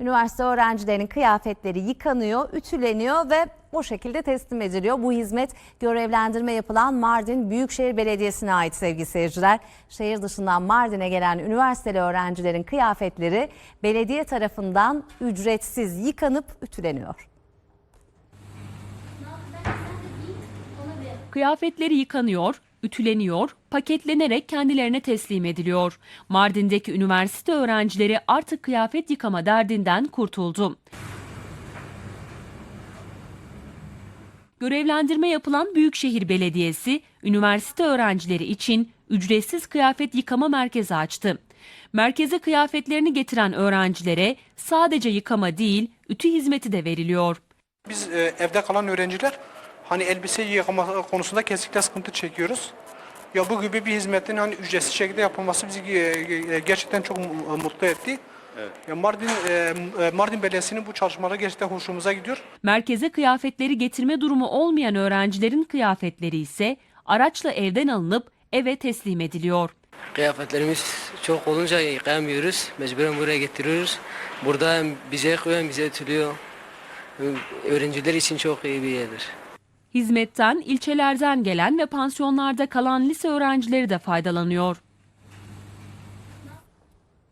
Üniversite öğrencilerinin kıyafetleri yıkanıyor, ütüleniyor ve bu şekilde teslim ediliyor. Bu hizmet görevlendirme yapılan Mardin Büyükşehir Belediyesi'ne ait sevgili seyirciler. Şehir dışından Mardin'e gelen üniversiteli öğrencilerin kıyafetleri belediye tarafından ücretsiz yıkanıp ütüleniyor. Kıyafetleri yıkanıyor, ütüleniyor, paketlenerek kendilerine teslim ediliyor. Mardin'deki üniversite öğrencileri artık kıyafet yıkama derdinden kurtuldu. Görevlendirme yapılan Büyükşehir Belediyesi, üniversite öğrencileri için ücretsiz kıyafet yıkama merkezi açtı. Merkeze kıyafetlerini getiren öğrencilere sadece yıkama değil, ütü hizmeti de veriliyor. Biz e, evde kalan öğrenciler hani elbise yıkama konusunda kesinlikle sıkıntı çekiyoruz. Ya bu gibi bir hizmetin hani ücretsiz şekilde yapılması bizi e, e, gerçekten çok mu- mutlu etti. Ya Mardin e, e, Mardin Belediyesi'nin bu çalışmaları gerçekten hoşumuza gidiyor. Merkeze kıyafetleri getirme durumu olmayan öğrencilerin kıyafetleri ise araçla evden alınıp eve teslim ediliyor. Kıyafetlerimiz çok olunca yıkayamıyoruz. Mecburen buraya getiriyoruz. Burada hem bize hem bize ütülüyor. Öğrenciler için çok iyi bir yerdir. Hizmetten ilçelerden gelen ve pansiyonlarda kalan lise öğrencileri de faydalanıyor.